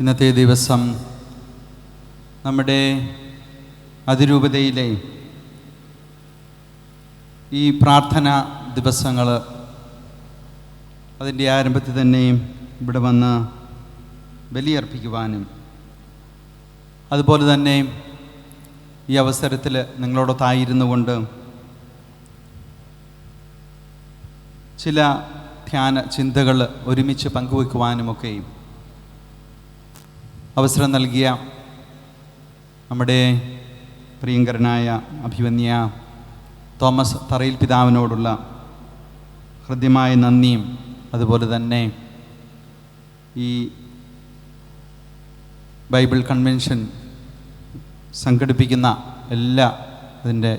ഇന്നത്തെ ദിവസം നമ്മുടെ അതിരൂപതയിലെ ഈ പ്രാർത്ഥന ദിവസങ്ങൾ അതിന്റെ ആരംഭത്തിൽ തന്നെ ഇവിടെ വന്ന് ബലിയർപ്പിക്കുവാനും അതുപോലെ തന്നെ ഈ അവസരത്തിൽ നിങ്ങളോടൊത്തായിരുന്നു കൊണ്ട് ചില ധ്യാന ചിന്തകൾ ഒരുമിച്ച് പങ്കുവെക്കുവാനുമൊക്കെയും അവസരം നൽകിയ നമ്മുടെ പ്രിയങ്കരനായ അഭിമന്യ തോമസ് തറയിൽ പിതാവിനോടുള്ള ഹൃദ്യമായ നന്ദിയും അതുപോലെ തന്നെ ഈ ബൈബിൾ കൺവെൻഷൻ സംഘടിപ്പിക്കുന്ന എല്ലാ അതിന്റെ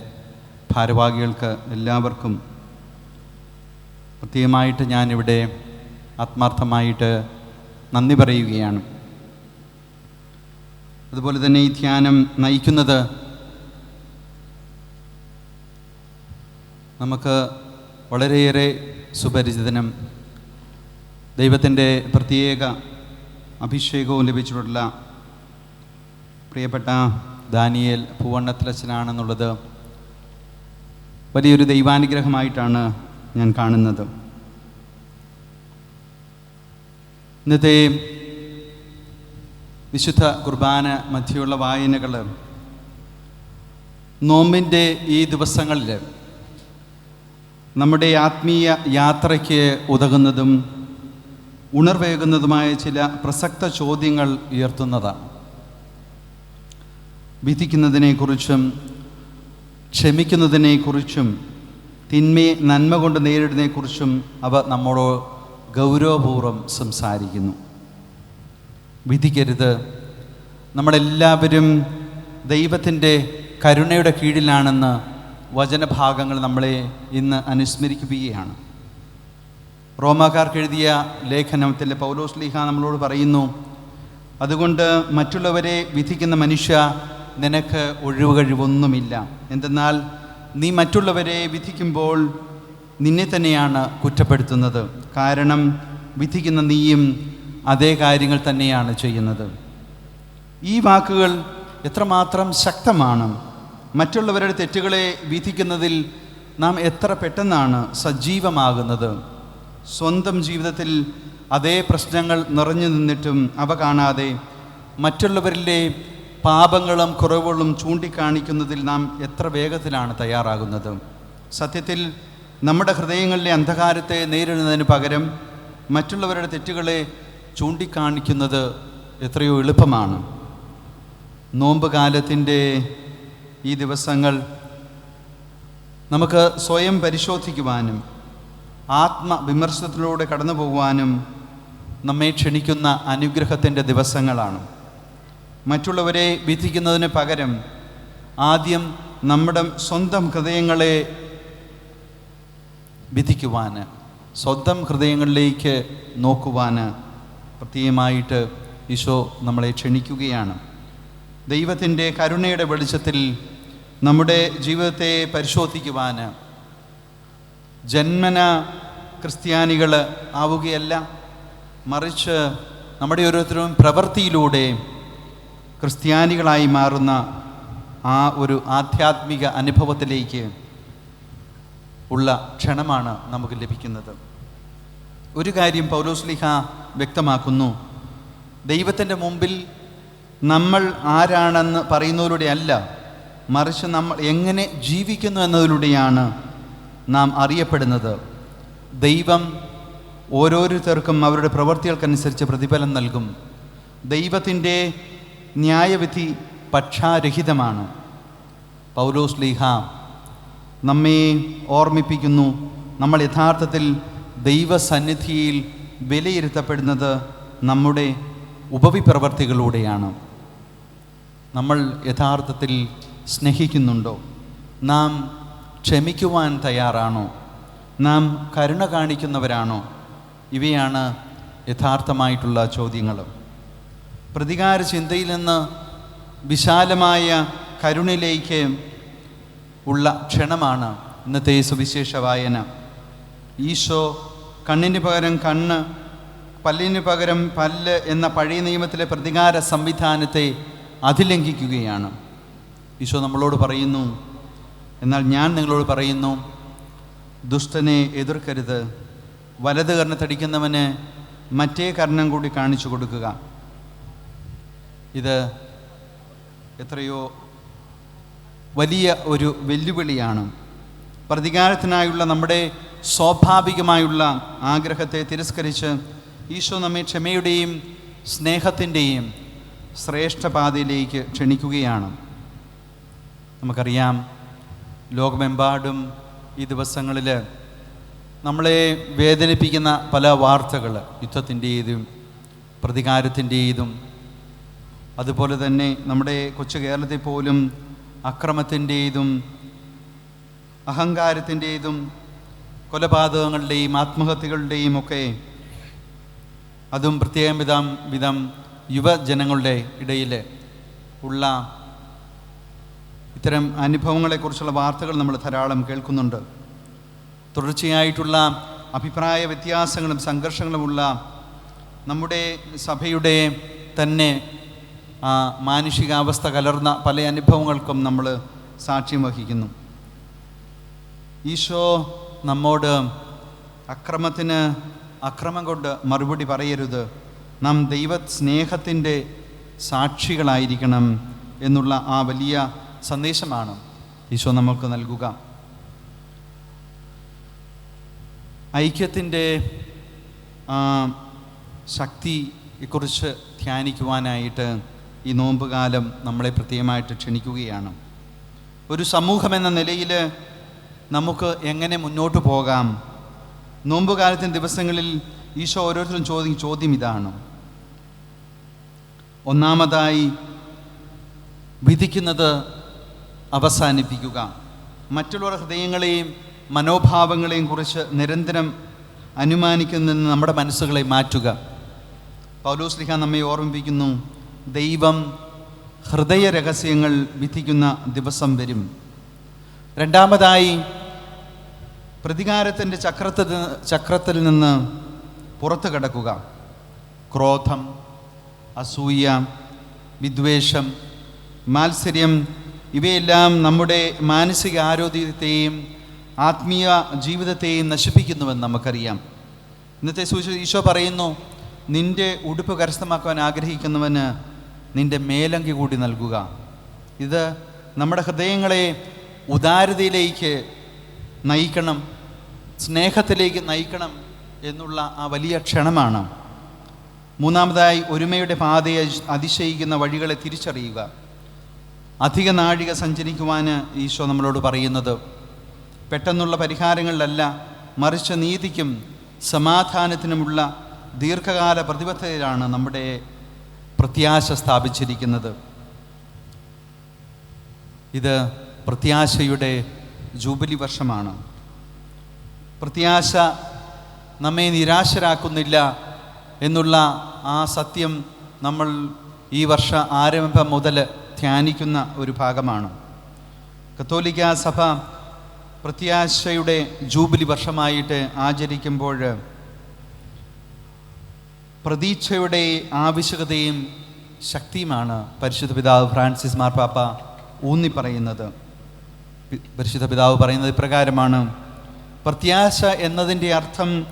ഭാരവാഹികൾക്ക് എല്ലാവർക്കും പ്രത്യേകമായിട്ട് ഞാനിവിടെ ആത്മാർത്ഥമായിട്ട് നന്ദി പറയുകയാണ്. അതുപോലെ തന്നെ ഈ ധ്യാനം നയിക്കുന്നത് നമുക്ക് വളരെയേറെ സുപരിചിതനും ദൈവത്തിന്റെ പ്രത്യേക അഭിഷേകവും ലഭിച്ചിട്ടുള്ള പ്രിയപ്പെട്ട ദാനിയേൽ പൂവണ്ണത്തിലച്ചനാണെന്നുള്ളത് വലിയൊരു ദൈവാനുഗ്രഹമായിട്ടാണ് ഞാൻ കാണുന്നത്. ഇന്നത്തെ വിശുദ്ധ കുർബാന മധ്യയുള്ള വായനകൾ നോമ്പിന്റെ ഈ ദിവസങ്ങളിൽ നമ്മുടെ ആത്മീയ യാത്രയ്ക്ക് ഉതകുന്നതും ഉണർവേകുന്നതുമായ ചില പ്രസക്ത ചോദ്യങ്ങൾ ഉയർത്തുന്നതാണ് വിധിക്കുന്നതിനെക്കുറിച്ചും ക്ഷമിക്കുന്നതിനെക്കുറിച്ചും തിന്മയെ നന്മ കൊണ്ട് നേരിടുന്നതിനെക്കുറിച്ചും അവ നമ്മോട് ഗൗരവപൂർവം സംസാരിക്കുന്നു. വിധിക്കരുത്. നമ്മളെല്ലാവരും ദൈവത്തിന്റെ കരുണയുടെ കീഴിലാണെന്ന് വചനഭാഗങ്ങൾ നമ്മളെ ഇന്ന് അനുസ്മരിക്കുകയാണ്. റോമാക്കാർക്ക് എഴുതിയ ലേഖനത്തിലെ പൗലോസ് ലീഹ നമ്മളോട് പറയുന്നു അതുകൊണ്ട് മറ്റുള്ളവരെ വിധിക്കുന്ന മനുഷ്യ നിനക്ക് ഒഴിവുകഴിവൊന്നുമില്ല. എന്തെന്നാൽ നീ മറ്റുള്ളവരെ വിധിക്കുമ്പോൾ നിന്നെ തന്നെയാണ് കുറ്റപ്പെടുത്തുന്നത്. കാരണം വിധിക്കുന്ന നീയും അതേ കാര്യങ്ങൾ തന്നെയാണ് ചെയ്യുന്നത്. ഈ വാക്കുകൾ എത്രമാത്രം ശക്തമാണ്. മറ്റുള്ളവരുടെ തെറ്റുകളെ വിധിക്കുന്നതിൽ നാം എത്ര പെട്ടെന്നാണ് സജീവമാകുന്നത്. സ്വന്തം ജീവിതത്തിൽ അതേ പ്രശ്നങ്ങൾ നിറഞ്ഞു നിന്നിട്ടും അവ കാണാതെ മറ്റുള്ളവരിലെ പാപങ്ങളും കുറവുകളും ചൂണ്ടിക്കാണിക്കുന്നതിൽ നാം എത്ര വേഗത്തിലാണ് തയ്യാറാകുന്നത്. സത്യത്തിൽ നമ്മുടെ ഹൃദയങ്ങളിലെ അന്ധകാരത്തെ നേരിടുന്നതിന് പകരം മറ്റുള്ളവരുടെ തെറ്റുകളെ ചൂണ്ടിക്കാണിക്കുന്നത് എത്രയോ എളുപ്പമാണ്. നോമ്പ് കാലത്തിന്റെ ഈ ദിവസങ്ങൾ നമുക്ക് സ്വയം പരിശോധിക്കുവാനും ആത്മവിമർശനത്തിലൂടെ കടന്നു പോകുവാനും നമ്മെ ക്ഷണിക്കുന്ന അനുഗ്രഹത്തിന്റെ ദിവസങ്ങളാണ്. മറ്റുള്ളവരെ വിധിക്കുന്നതിന് പകരം ആദ്യം നമ്മുടെ സ്വന്തം ഹൃദയങ്ങളെ വിധിക്കുവാൻ സ്വന്തം ഹൃദയങ്ങളിലേക്ക് നോക്കുവാൻ പ്രത്യേകമായിട്ട് ഈശോ നമ്മളെ ക്ഷണിക്കുകയാണ്. ദൈവത്തിന്റെ കരുണയുടെ വെളിച്ചത്തിൽ നമ്മുടെ ജീവിതത്തെ പരിശോധിക്കുവാൻ ജന്മന ക്രിസ്ത്യാനികൾ ആവുകയല്ല മറിച്ച് നമ്മുടെ ഓരോരുത്തരും പ്രവൃത്തിയിലൂടെ ക്രിസ്ത്യാനികളായി മാറുന്ന ആ ഒരു ആധ്യാത്മിക അനുഭവത്തിലേക്ക് ഉള്ള ക്ഷണമാണ് നമുക്ക് ലഭിക്കുന്നത്. ഒരു കാര്യം പൗലോസ്ലിഹ വ്യക്തമാക്കുന്നു. ദൈവത്തിന്റെ മുമ്പിൽ നമ്മൾ ആരാണെന്ന് പറയുന്നതിലൂടെ അല്ല മറിച്ച് നമ്മൾ എങ്ങനെ ജീവിക്കുന്നു എന്നതിലൂടെയാണ് നാം അറിയപ്പെടുന്നത്. ദൈവം ഓരോരുത്തർക്കും അവരുടെ പ്രവൃത്തികൾക്കനുസരിച്ച് പ്രതിഫലം നൽകും. ദൈവത്തിന്റെ ന്യായവിധി പക്ഷാരഹിതമാണ്. പൗലോസ് ലീഹ നമ്മെ ഓർമ്മിപ്പിക്കുന്നു. നമ്മൾ യഥാർത്ഥത്തിൽ ദൈവസന്നിധിയിൽ വിലയിരുത്തപ്പെടുന്നത് നമ്മുടെ ഉപവിപ്രവർത്തികളിലൂടെയാണ്. നമ്മൾ യഥാർത്ഥത്തിൽ സ്നേഹിക്കുന്നുണ്ടോ? നാം ക്ഷമിക്കുവാൻ തയ്യാറാണോ? നാം കരുണ കാണിക്കുന്നവരാണോ? ഇവയാണ് യഥാർത്ഥമായിട്ടുള്ള ചോദ്യങ്ങൾ. പ്രതികാര ചിന്തയിൽ നിന്ന് വിശാലമായ കരുണയിലേക്ക് ഉള്ള ക്ഷണമാണ് ഇന്നത്തെ സുവിശേഷ വായന ഈശോ കണ്ണിന് പകരം കണ്ണ് പല്ലിന് പകരം പല്ല് എന്ന പഴയ നിയമത്തിലെ പ്രതികാര സംവിധാനത്തെ അതിലംഘിക്കുകയാണ്. ഈശോ നമ്മളോട് പറയുന്നു എന്നാൽ ഞാൻ നിങ്ങളോട് പറയുന്നു ദുഷ്ടനെ എതിർക്കരുത്. വലത് കർണത്തടിക്കുന്നവന് മറ്റേ കർണം കൂടി കാണിച്ചു കൊടുക്കുക. ഇത് എത്രയോ വലിയ ഒരു വെല്ലുവിളിയാണ്. പ്രതികാരത്തിനായുള്ള നമ്മുടെ സ്വാഭാവികമായുള്ള ആഗ്രഹത്തെ തിരസ്കരിച്ച് ഈശോ നമ്മെ ക്ഷമയുടെയും സ്നേഹത്തിന്റെയും ശ്രേഷ്ഠപാതയിലേക്ക് ക്ഷണിക്കുകയാണ്. നമുക്കറിയാം ലോകമെമ്പാടും ഈ ദിവസങ്ങളിൽ നമ്മളെ വേദനിപ്പിക്കുന്ന പല വാർത്തകൾ യുദ്ധത്തിന്റേതും പ്രതികാരത്തിന്റേതും അതുപോലെ തന്നെ നമ്മുടെ കൊച്ചു കേരളത്തിൽ പോലും അക്രമത്തിന്റേതും അഹങ്കാരത്തിന്റേതും കൊലപാതകങ്ങളുടെയും ആത്മഹത്യകളുടെയും ഒക്കെ അതും പ്രത്യേകം വിധം വിധം യുവജനങ്ങളുടെ ഇടയിൽ ഉള്ള ഇത്തരം അനുഭവങ്ങളെക്കുറിച്ചുള്ള വാർത്തകൾ നമ്മൾ ധാരാളം കേൾക്കുന്നുണ്ട്. തുടർച്ചയായിട്ടുള്ള അഭിപ്രായ വ്യത്യാസങ്ങളും സംഘർഷങ്ങളുമുള്ള നമ്മുടെ സഭയുടെ തന്നെ മാനുഷികാവസ്ഥ കലർന്ന പല അനുഭവങ്ങൾക്കും നമ്മൾ സാക്ഷ്യം വഹിക്കുന്നു. ഈശോ നമ്മോട് അക്രമത്തിന് അക്രമം കൊണ്ട് മറുപടി പറയരുത്. നാം ദൈവ സ്നേഹത്തിന്റെ സാക്ഷികളായിരിക്കണം എന്നുള്ള ആ വലിയ സന്ദേശമാണ് ഈശോ നമുക്ക് നൽകുക. ഐക്യത്തിന്റെ ശക്തിയെക്കുറിച്ച് ധ്യാനിക്കുവാനായിട്ട് ഈ നോമ്പുകാലം നമ്മളെ പ്രത്യേകമായിട്ട് ക്ഷണിക്കുകയാണ്. ഒരു സമൂഹം എന്ന നിലയിൽ നമുക്ക് എങ്ങനെ മുന്നോട്ട് പോകാം? നോമ്പുകാലത്തിന്റെ ദിവസങ്ങളിൽ ഈശോ ഓരോരുത്തരും ചോദ്യം ചോദ്യം ഇതാണ്. ഒന്നാമതായി വിധിക്കുന്നത് അവസാനിപ്പിക്കുക. മറ്റുള്ളവരുടെ ഹൃദയങ്ങളെയും മനോഭാവങ്ങളെയും കുറിച്ച് നിരന്തരം അനുമാനിക്കുന്നതിന് നമ്മുടെ മനസ്സുകളെ മാറ്റുക. പൗലോസ്ലിഹ നമ്മെ ഓർമ്മിപ്പിക്കുന്നു ദൈവം ഹൃദയ രഹസ്യങ്ങൾ വിധിക്കുന്ന ദിവസം വരും. രണ്ടാമതായി പ്രതികാരത്തിന്റെ ചക്രത്തിൽ ചക്രത്തിൽ നിന്ന് പുറത്തു കിടക്കുക. ക്രോധം അസൂയ വിദ്വേഷം മാത്സര്യം ഇവയെല്ലാം നമ്മുടെ മാനസിക ആരോഗ്യത്തെയും ആത്മീയ ജീവിതത്തെയും നശിപ്പിക്കുന്നുവെന്ന് നമുക്കറിയാം. ഇന്നത്തെ സൂചി ഈശോ പറയുന്നു നിന്റെ ഉടുപ്പ് കരസ്ഥമാക്കുവാൻ ആഗ്രഹിക്കുന്നവന് നിന്റെ മേലങ്കി കൂടി നൽകുക. ഇത് നമ്മുടെ ഹൃദയങ്ങളെ ഉദാരതയിലേക്ക് നയിക്കണം സ്നേഹത്തിലേക്ക് നയിക്കണം എന്നുള്ള ആ വലിയ ക്ഷണമാണ്. മൂന്നാമതായി ഒരുമയുടെ പാതയെ അതിശയിക്കുന്ന വഴികളെ തിരിച്ചറിയുക. അധിക നാഴിക സഞ്ചരിക്കുവാൻ ഈശോ നമ്മളോട് പറയുന്നത് പെട്ടെന്നുള്ള പരിഹാരങ്ങളിലല്ല മറിച്ച് നീതിക്കും സമാധാനത്തിനുമുള്ള ദീർഘകാല പ്രതിബദ്ധതയിലാണ് നമ്മുടെ പ്രത്യാശ സ്ഥാപിച്ചിരിക്കുന്നത്. ഇത് പ്രത്യാശയുടെ ജൂബിലി വർഷമാണ്. പ്രത്യാശ നമ്മെ നിരാശരാക്കുന്നില്ല എന്നുള്ള ആ സത്യം നമ്മൾ ഈ വർഷ ആരംഭം മുതൽ ധ്യാനിക്കുന്ന ഒരു ഭാഗമാണ്. കത്തോലിക്ക സഭ പ്രത്യാശയുടെ ജൂബിലി വർഷമായിട്ട് ആചരിക്കുമ്പോൾ പ്രതീക്ഷയുടെ ആവശ്യകതയും ശക്തിയുമാണ് പരിശുദ്ധ പിതാവ് ഫ്രാൻസിസ് മാർപ്പാപ്പ ഊന്നി പറയുന്നത് പരിശുദ്ധ പിതാവ് പറയുന്നത് ഇപ്രകാരമാണ്. പ്രത്യാശ എന്നതിന്റെ അർത്ഥം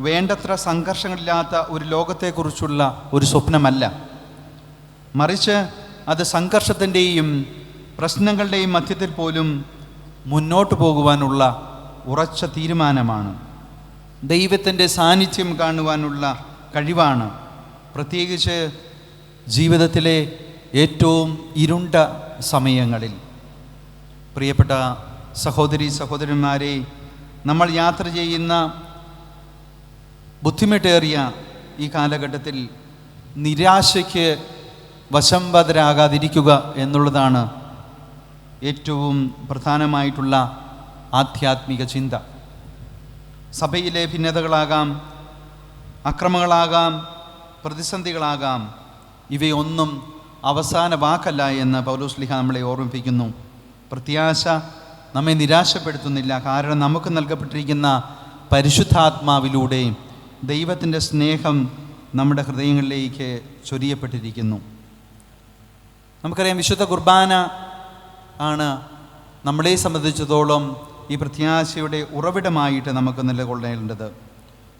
വേണ്ടത്ര സംഘർഷങ്ങളില്ലാത്ത ഒരു ലോകത്തെക്കുറിച്ചുള്ള ഒരു സ്വപ്നമല്ല. മറിച്ച് അത് സംഘർഷത്തിന്റെയും പ്രശ്നങ്ങളുടെയും മധ്യത്തിൽ പോലും മുന്നോട്ട് പോകുവാനുള്ള ഉറച്ച തീരുമാനമാണ്. ദൈവത്തിന്റെ സാന്നിധ്യം കാണുവാനുള്ള കഴിവാണ്. പ്രത്യേകിച്ച് ജീവിതത്തിലെ ഏറ്റവും ഇരുണ്ട സമയങ്ങളിൽ. പ്രിയപ്പെട്ട സഹോദരി സഹോദരന്മാരെ നമ്മൾ യാത്ര ചെയ്യുന്ന ബുദ്ധിമുട്ടേറിയ ഈ കാലഘട്ടത്തിൽ നിരാശയ്ക്ക് വശംവദരാകാതിരിക്കുക എന്നുള്ളതാണ് ഏറ്റവും പ്രധാനമായിട്ടുള്ള ആധ്യാത്മിക ചിന്ത. സഭയിലെ ഭിന്നതകളാകാം അക്രമങ്ങളാകാം പ്രതിസന്ധികളാകാം ഇവയൊന്നും അവസാന വാക്കല്ല എന്ന് പൗലോസ്ലിഹ നമ്മളെ ഓർമ്മിപ്പിക്കുന്നു. പ്രത്യാശ നമ്മെ നിരാശപ്പെടുത്തുന്നില്ല. കാരണം നമുക്ക് നൽകപ്പെട്ടിരിക്കുന്ന പരിശുദ്ധാത്മാവിലൂടെ ദൈവത്തിന്റെ സ്നേഹം നമ്മുടെ ഹൃദയങ്ങളിലേക്ക് ചൊരിയപ്പെട്ടിരിക്കുന്നു. നമുക്കറിയാം വിശുദ്ധ കുർബാന ആണ് നമ്മളെ സംബന്ധിച്ചിടത്തോളം ഈ പ്രത്യാശയുടെ ഉറവിടമായിട്ട് നമുക്ക് നിലകൊള്ളേണ്ടത്.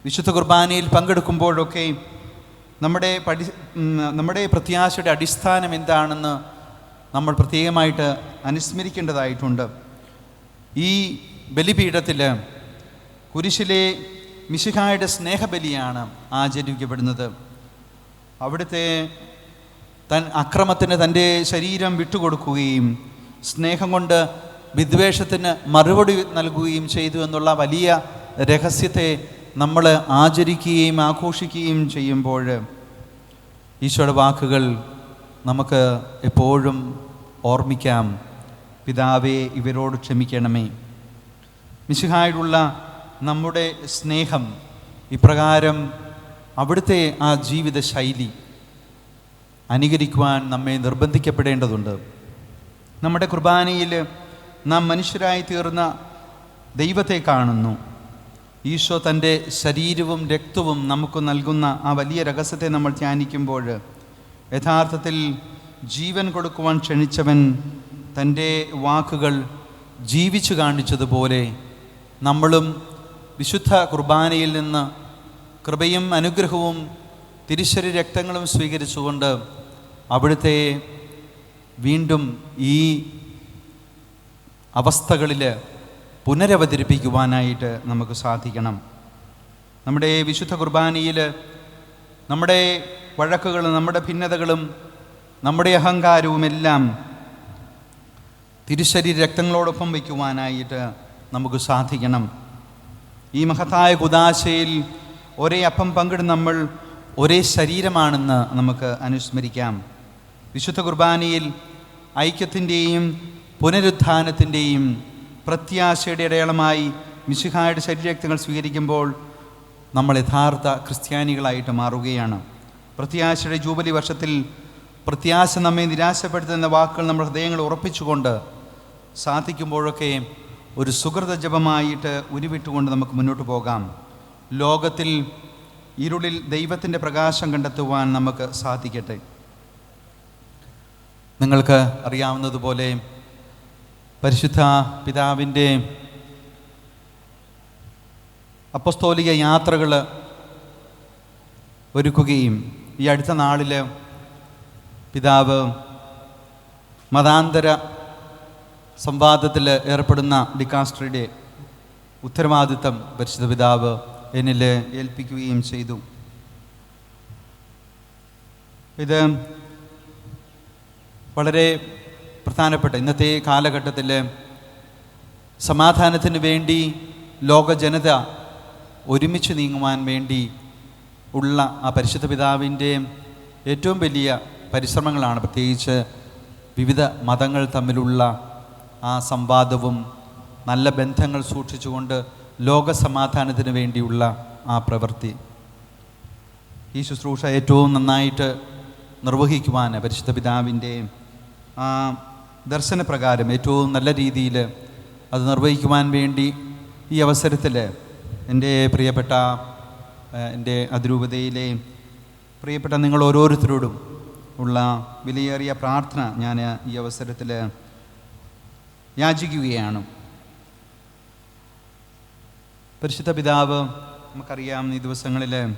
വിശുദ്ധ കുർബാനയിൽ പങ്കെടുക്കുമ്പോഴൊക്കെ നമ്മുടെ പഠി നമ്മുടെ പ്രത്യാശയുടെ അടിസ്ഥാനം എന്താണെന്ന് നമ്മൾ പ്രത്യേകമായിട്ട് അനുസ്മരിക്കേണ്ടതായിട്ടുണ്ട്. ഈ ബലിപീഠത്തിൽ കുരിശിലെ മിശിഹായുടെ സ്നേഹബലിയാണ് ആചരിക്കപ്പെടുന്നത്. അവിടുത്തെ തൻ അക്രമത്തിന് തന്റെ ശരീരം വിട്ടുകൊടുക്കുകയും സ്നേഹം കൊണ്ട് വിദ്വേഷത്തിന് മറുപടി നൽകുകയും ചെയ്തു എന്നുള്ള വലിയ രഹസ്യത്തെ നമ്മൾ ആചരിക്കുകയും ആഘോഷിക്കുകയും ചെയ്യുമ്പോൾ ഈശോയുടെ വാക്കുകൾ നമുക്ക് എപ്പോഴും ഓർമ്മിക്കാം പിതാവേ ഇവരോട് ക്ഷമിക്കണമേ. മിശിഹായോടുള്ള നമ്മുടെ സ്നേഹം ഇപ്രകാരം അവിടുത്തെ ആ ജീവിത ശൈലി അനുകരിക്കുവാൻ നമ്മെ നിർബന്ധിക്കപ്പെടേണ്ടതുണ്ട്. നമ്മുടെ കുർബാനയിൽ നാം മനുഷ്യരായി തീർന്ന ദൈവത്തെ കാണുന്നു. ഈശോ തന്റെ ശരീരവും രക്തവും നമുക്ക് നൽകുന്ന ആ വലിയ രഹസ്യത്തെ നമ്മൾ ധ്യാനിക്കുമ്പോൾ യഥാർത്ഥത്തിൽ ജീവൻ കൊടുക്കുവാൻ ക്ഷണിച്ചവൻ തന്റെ വാക്കുകൾ ജീവിച്ചു കാണിച്ചതുപോലെ നമ്മളും വിശുദ്ധ കുർബാനയിൽ നിന്ന് കൃപയും അനുഗ്രഹവും തിരിശരി രക്തങ്ങളും സ്വീകരിച്ചുകൊണ്ട് അവിടുത്തെ വീണ്ടും ഈ അവസ്ഥകളിൽ പുനരവതരിപ്പിക്കുവാനായിട്ട് നമുക്ക് സാധിക്കണം. നമ്മുടെ വിശുദ്ധ കുർബാനയിൽ നമ്മുടെ വഴക്കുകളും നമ്മുടെ ഭിന്നതകളും നമ്മുടെ അഹങ്കാരവുമെല്ലാം തിരുശരീര രക്തങ്ങളോടൊപ്പം വയ്ക്കുവാനായിട്ട് നമുക്ക് സാധിക്കണം. ഈ മഹത്തായ കുദാശയിൽ ഒരേ അപ്പം പങ്കിടുന്ന നമ്മൾ ഒരേ ശരീരമാണെന്ന് നമുക്ക് അനുസ്മരിക്കാം. വിശുദ്ധ കുർബാനയിൽ ഐക്യത്തിന്റെയും പുനരുത്ഥാനത്തിന്റെയും പ്രത്യാശയുടെ അടയാളമായി മിശിഹായുടെ ശരീരരക്തങ്ങൾ സ്വീകരിക്കുമ്പോൾ നമ്മൾ യഥാർത്ഥ ക്രിസ്ത്യാനികളായിട്ട് മാറുകയാണ്. പ്രത്യാശയുടെ ജൂബലി വർഷത്തിൽ പ്രത്യാശ നമ്മെ നിരാശപ്പെടുത്തുന്ന വാക്കുകൾ നമ്മുടെ ഹൃദയങ്ങൾ ഉറപ്പിച്ചുകൊണ്ട് സാധിക്കുമ്പോഴൊക്കെ ഒരു സുഹൃത ജപമായിട്ട് ഉരുവിട്ടുകൊണ്ട് നമുക്ക് മുന്നോട്ട് പോകാം. ലോകത്തിൽ ഇരുളിൽ ദൈവത്തിന്റെ പ്രകാശം കണ്ടെത്തുവാൻ നമുക്ക് സാധിക്കട്ടെ. നിങ്ങൾക്ക് അറിയാവുന്നതുപോലെ പരിശുദ്ധ പിതാവിന്റെ അപ്പസ്തോലിക യാത്രകൾ ഒരുക്കുകയും ഈ അടുത്ത നാളിൽ പിതാവ് മതാന്തര സംവാദത്തിൽ ഏർപ്പെടുന്ന ഡിക്കാസ്ട്രിയുടെ ഉത്തരവാദിത്തം പരിശുദ്ധ പിതാവ് എന്നിൽ ഏൽപ്പിക്കുകയും ചെയ്തു. ഇത് വളരെ പ്രധാനപ്പെട്ട ഇന്നത്തെ കാലഘട്ടത്തിൽ സമാധാനത്തിന് വേണ്ടി ലോക ജനത ഒരുമിച്ച് നീങ്ങുവാൻ വേണ്ടി ഉള്ള ആ പരിശുദ്ധ പിതാവിന്റെ ഏറ്റവും വലിയ പരിശ്രമങ്ങളാണ് പ്രത്യേകിച്ച് വിവിധ മതങ്ങൾ തമ്മിലുള്ള ആ സംവാദവും നല്ല ബന്ധങ്ങൾ സൂക്ഷിച്ചുകൊണ്ട് ലോകസമാധാനത്തിന് വേണ്ടിയുള്ള ആ പ്രവൃത്തി. ഈ ശുശ്രൂഷ ഏറ്റവും നന്നായിട്ട് നിർവഹിക്കുവാൻ പരിശുദ്ധ പിതാവിന്റെ ആ ദർശനപ്രകാരം ഏറ്റവും നല്ല രീതിയിൽ അത് നിർവഹിക്കുവാൻ വേണ്ടി ഈ അവസരത്തിൽ എന്റെ പ്രിയപ്പെട്ട എന്റെ അതിരൂപതയിലെ പ്രിയപ്പെട്ട നിങ്ങൾ ഓരോരുത്തരോടും ഉള്ള വിലയേറിയ പ്രാർത്ഥന ഞാൻ ഈ അവസരത്തിൽ യാചിക്കുകയാണ്. പരിശുദ്ധ പിതാവ് നമുക്കറിയാം ഈ ദിവസങ്ങളിൽ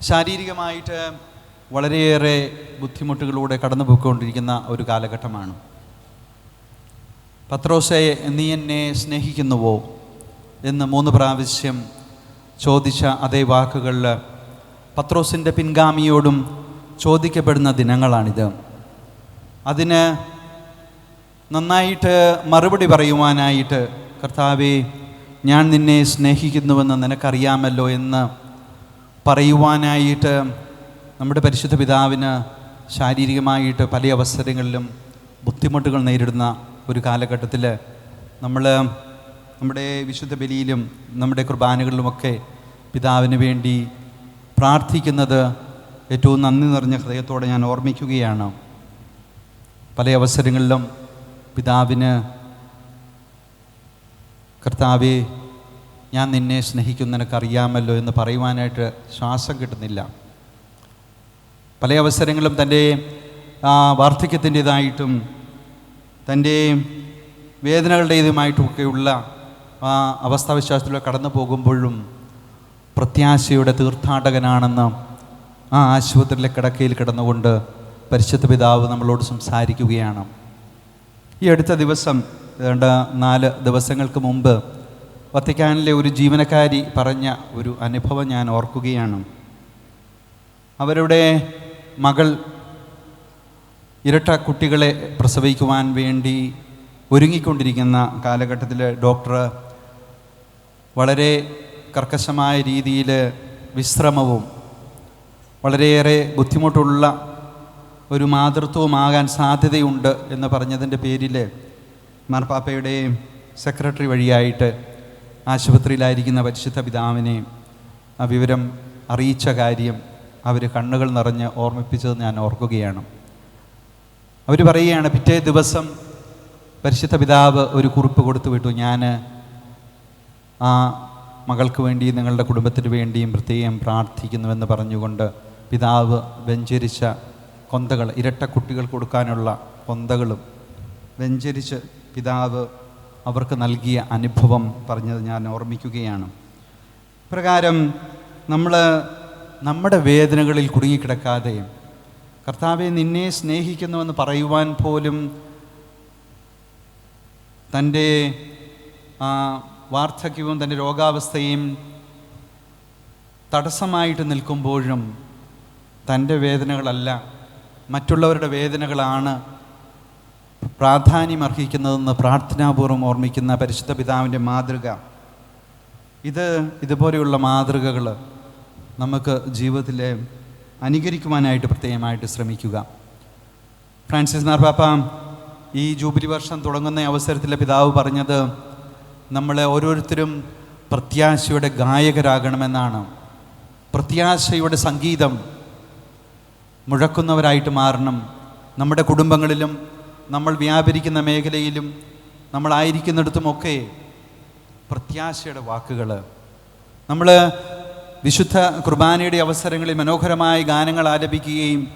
ശാരീരികമായിട്ട് വളരെയേറെ ബുദ്ധിമുട്ടുകളിലൂടെ കടന്നു പോയിക്കൊണ്ടിരിക്കുന്ന ഒരു കാലഘട്ടമാണ്. പത്രോസെ നീ എന്നെ സ്നേഹിക്കുന്നുവോ? എന്ന് മൂന്ന് പ്രാവശ്യം ചോദിച്ച അതേ വാക്കുകളിൽ പത്രോസിന്റെ പിൻഗാമിയോടും ചോദിക്കപ്പെടുന്ന ദിനങ്ങളാണിത്. അതിന് നന്നായിട്ട് മറുപടി പറയുവാനായിട്ട് കർത്താവെ ഞാൻ നിന്നെ സ്നേഹിക്കുന്നുവെന്ന് നിനക്കറിയാമല്ലോ എന്ന് പറയുവാനായിട്ട് നമ്മുടെ പരിശുദ്ധ പിതാവിന് ശാരീരികമായിട്ട് പല അവസരങ്ങളിലും ബുദ്ധിമുട്ടുകൾ നേരിടുന്ന ഒരു കാലഘട്ടത്തിൽ നമ്മൾ നമ്മുടെ വിശുദ്ധ ബലിയിലും നമ്മുടെ കുർബാനകളിലുമൊക്കെ പിതാവിന് വേണ്ടി പ്രാർത്ഥിക്കുന്നത് ഏറ്റവും നന്ദി നിറഞ്ഞ ഹൃദയത്തോടെ ഞാൻ ഓർമ്മിക്കുകയാണ്. പല അവസരങ്ങളിലും പിതാവിന് കർത്താവെ ഞാൻ നിന്നെ സ്നേഹിക്കുന്ന നിനക്കറിയാമല്ലോ എന്ന് പറയുവാനായിട്ട് ശ്വാസം കിട്ടുന്നില്ല. പല അവസരങ്ങളും തന്റെ വാർദ്ധക്യത്തിന്റെതായിട്ടും തന്റെ വേദനകളുടേതുമായിട്ടുമൊക്കെയുള്ള ആ അവസ്ഥാവിശ്വാസത്തിലൂടെ കടന്നു പോകുമ്പോഴും പ്രത്യാശയുടെ തീർത്ഥാടകനാണെന്ന് ആ ആശുപത്രിയിലെ കിടക്കയിൽ കിടന്നുകൊണ്ട് പരിശുദ്ധ പിതാവ് നമ്മളോട് സംസാരിക്കുകയാണ്. ഈ അടുത്ത ദിവസം ഏതാണ്ട് നാല് ദിവസങ്ങൾക്ക് മുമ്പ് വത്തിക്കാനിലെ ഒരു ജീവനക്കാരി പറഞ്ഞ ഒരു അനുഭവം ഞാൻ ഓർക്കുകയാണ്. അവരുടെ മകൾ ഇരട്ട കുട്ടികളെ പ്രസവിക്കുവാൻ വേണ്ടി ഒരുങ്ങിക്കൊണ്ടിരിക്കുന്ന കാലഘട്ടത്തിൽ ഡോക്ടർ വളരെ കർക്കശമായ രീതിയിൽ വിശ്രമവും വളരെയേറെ ബുദ്ധിമുട്ടുള്ള ഒരു മാതൃത്വമാകാൻ സാധ്യതയുണ്ട് എന്ന് പറഞ്ഞതിന്റെ പേരിൽ മാർപ്പാപ്പയുടെയും സെക്രട്ടറി വഴിയായിട്ട് ആശുപത്രിയിലായിരിക്കുന്ന പരിശുദ്ധ പിതാവിനെ ആ വിവരം അറിയിച്ച കാര്യം അവർ കണ്ണുകൾ നിറഞ്ഞ് ഓർമ്മിപ്പിച്ചത് ഞാൻ ഓർക്കുകയാണ്. അവർ പറയുകയാണ് പിറ്റേ ദിവസം പരിശുദ്ധ പിതാവ് ഒരു കുറിപ്പ് കൊടുത്തു വിട്ടു. ഞാൻ ആ മകൾക്ക് വേണ്ടി നിങ്ങളുടെ കുടുംബത്തിന് വേണ്ടിയും പ്രത്യേകം പ്രാർത്ഥിക്കുന്നുവെന്ന് പറഞ്ഞുകൊണ്ട് പിതാവ് വെഞ്ചരിച്ച കൊന്തകൾ ഇരട്ട കുട്ടികൾ കൊടുക്കാനുള്ള കൊന്തകളും വെഞ്ചരിച്ച് പിതാവ് അവർക്ക് നൽകിയ അനുഭവം പറഞ്ഞത് ഞാൻ ഓർമ്മിക്കുകയാണ്. പ്രകാരം നമ്മൾ നമ്മുടെ വേദനകളിൽ കുടുങ്ങിക്കിടക്കാതെ കർത്താവെ നിന്നെ സ്നേഹിക്കുന്നുവെന്ന് പറയുവാൻ പോലും തന്റെ വാർദ്ധക്യവും തന്റെ രോഗാവസ്ഥയും തടസ്സമായിട്ട് നിൽക്കുമ്പോഴും തന്റെ വേദനകളല്ല മറ്റുള്ളവരുടെ വേദനകളാണ് പ്രാധാന്യം അർഹിക്കുന്നതെന്ന് പ്രാർത്ഥനാപൂർവം ഓർമ്മിക്കുന്ന പരിശുദ്ധ പിതാവിന്റെ മാതൃക. ഇത് ഇതുപോലെയുള്ള മാതൃകകൾ നമുക്ക് ജീവിതത്തിൽ അനുകരിക്കുവാനായിട്ട് പ്രത്യേകമായിട്ട് ശ്രമിക്കുക. ഫ്രാൻസിസ് മാർപ്പാപ്പ ഈ ജൂബിലി വർഷം തുടങ്ങുന്ന അവസരത്തിൽ പിതാവ് പറഞ്ഞത് നമ്മളെ ഓരോരുത്തരും പ്രത്യാശയുടെ ഗായകരാകണമെന്നാണ്. പ്രത്യാശയുടെ സംഗീതം മുഴക്കുന്നവരായിട്ട് മാറണം. നമ്മുടെ കുടുംബങ്ങളിലും നമ്മൾ വ്യാപരിക്കുന്ന മേഖലയിലും നമ്മളായിരിക്കുന്നിടത്തുമൊക്കെ പ്രത്യാശയുടെ വാക്കുകൾ. നമ്മൾ വിശുദ്ധ കുർബാനയുടെ അവസരങ്ങളിൽ മനോഹരമായ ഗാനങ്ങൾ ആലപിക്കുകയും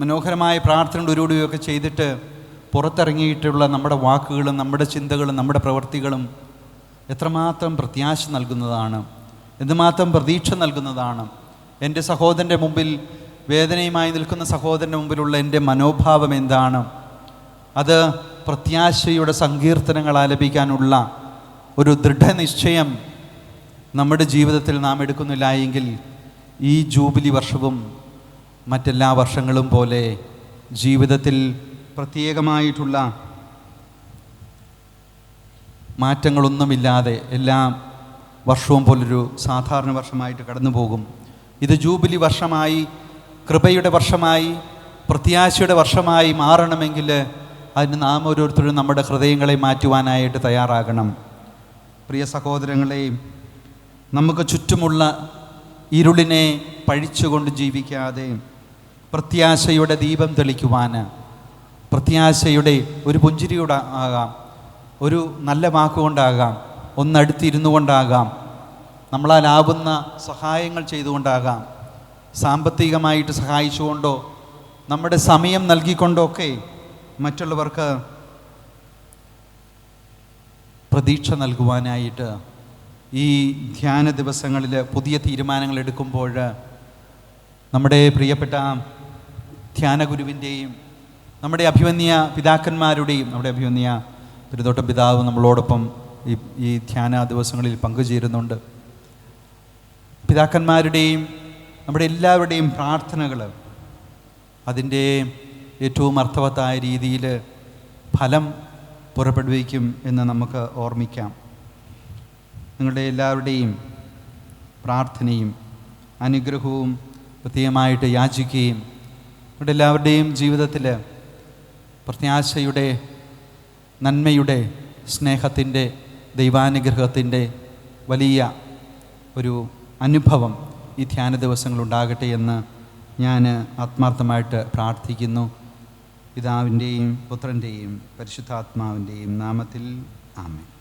മനോഹരമായ പ്രാർത്ഥനകളൊരുകൂടിയൊക്കെ ചെയ്തിട്ട് പുറത്തിറങ്ങിയിട്ടുള്ള നമ്മുടെ വാക്കുകളും നമ്മുടെ ചിന്തകളും നമ്മുടെ പ്രവൃത്തികളും എത്രമാത്രം പ്രത്യാശ നൽകുന്നതാണ് എന്തുമാത്രം പ്രതീക്ഷ നൽകുന്നതാണ് എന്റെ സഹോദരന്റെ മുമ്പിൽ വേദനയുമായി നിൽക്കുന്ന സഹോദരന്റെ മുമ്പിലുള്ള എന്റെ മനോഭാവം എന്താണ് അത് പ്രത്യാശയുടെ സങ്കീർത്തനങ്ങൾ ആലപിക്കാനുള്ള ഒരു ദൃഢനിശ്ചയം നമ്മുടെ ജീവിതത്തിൽ നാം എടുക്കുന്നില്ല എങ്കിൽ ഈ ജൂബിലി വർഷവും മറ്റെല്ലാ വർഷങ്ങളും പോലെ ജീവിതത്തിൽ പ്രത്യേകമായിട്ടുള്ള മാറ്റങ്ങളൊന്നുമില്ലാതെ എല്ലാ വർഷവും പോലൊരു സാധാരണ വർഷമായിട്ട് കടന്നു പോകും. ഇത് ജൂബിലി വർഷമായി കൃപയുടെ വർഷമായി പ്രത്യാശയുടെ വർഷമായി മാറണമെങ്കിൽ അതിന് നാം ഓരോരുത്തരും നമ്മുടെ ഹൃദയങ്ങളെ മാറ്റുവാനായിട്ട് തയ്യാറാകണം. പ്രിയ സഹോദരങ്ങളെയും നമുക്ക് ചുറ്റുമുള്ള ഇരുളിനെ പഴിച്ചുകൊണ്ട് ജീവിക്കാതെ പ്രത്യാശയുടെ ദീപം തെളിക്കുവാൻ പ്രത്യാശയുടെ ഒരു പുഞ്ചിരിയുടെ ആകാം. ഒരു നല്ല വാക്കുകൊണ്ടാകാം ഒന്നടുത്തിരുന്നു കൊണ്ടാകാം നമ്മളാലാവുന്ന സഹായങ്ങൾ ചെയ്തുകൊണ്ടാകാം സാമ്പത്തികമായിട്ട് സഹായിച്ചുകൊണ്ടോ നമ്മുടെ സമയം നൽകിക്കൊണ്ടോ ഒക്കെ മറ്റുള്ളവർക്ക് പ്രതീക്ഷ നൽകുവാനായിട്ട് ഈ ധ്യാന ദിവസങ്ങളിൽ പുതിയ തീരുമാനങ്ങൾ എടുക്കുമ്പോൾ നമ്മുടെ പ്രിയപ്പെട്ട ധ്യാനഗുരുവിന്റെയും നമ്മുടെ അഭിമന്യ പിതാക്കന്മാരുടെയും നമ്മുടെ അഭിമന്യ തിരുത്തോട്ടം പിതാവ് നമ്മളോടൊപ്പം ഈ ഈ ധ്യാന ദിവസങ്ങളിൽ പങ്കുചേരുന്നുണ്ട്. പിതാക്കന്മാരുടെയും നമ്മുടെ എല്ലാവരുടെയും പ്രാർത്ഥനകൾ അതിന്റെ ഏറ്റവും അർത്ഥവത്തായ രീതിയിൽ ഫലം പുറപ്പെടുവിക്കും എന്ന് നമുക്ക് ഓർമ്മിക്കാം. നിങ്ങളുടെ എല്ലാവരുടെയും പ്രാർത്ഥനയും അനുഗ്രഹവും പ്രത്യേകമായിട്ട് യാചിക്കുകയും നിങ്ങളുടെ എല്ലാവരുടെയും ജീവിതത്തിൽ പ്രത്യാശയുടെ നന്മയുടെ സ്നേഹത്തിന്റെ ദൈവാനുഗ്രഹത്തിന്റെ വലിയ ഒരു അനുഭവം ഈ ധ്യാന ദിവസങ്ങളുണ്ടാകട്ടെ എന്ന് ഞാൻ ആത്മാർത്ഥമായിട്ട് പ്രാർത്ഥിക്കുന്നു. പിതാവിന്റെയും പുത്രന്റെയും പരിശുദ്ധാത്മാവിന്റെയും നാമത്തിൽ ആമേൻ.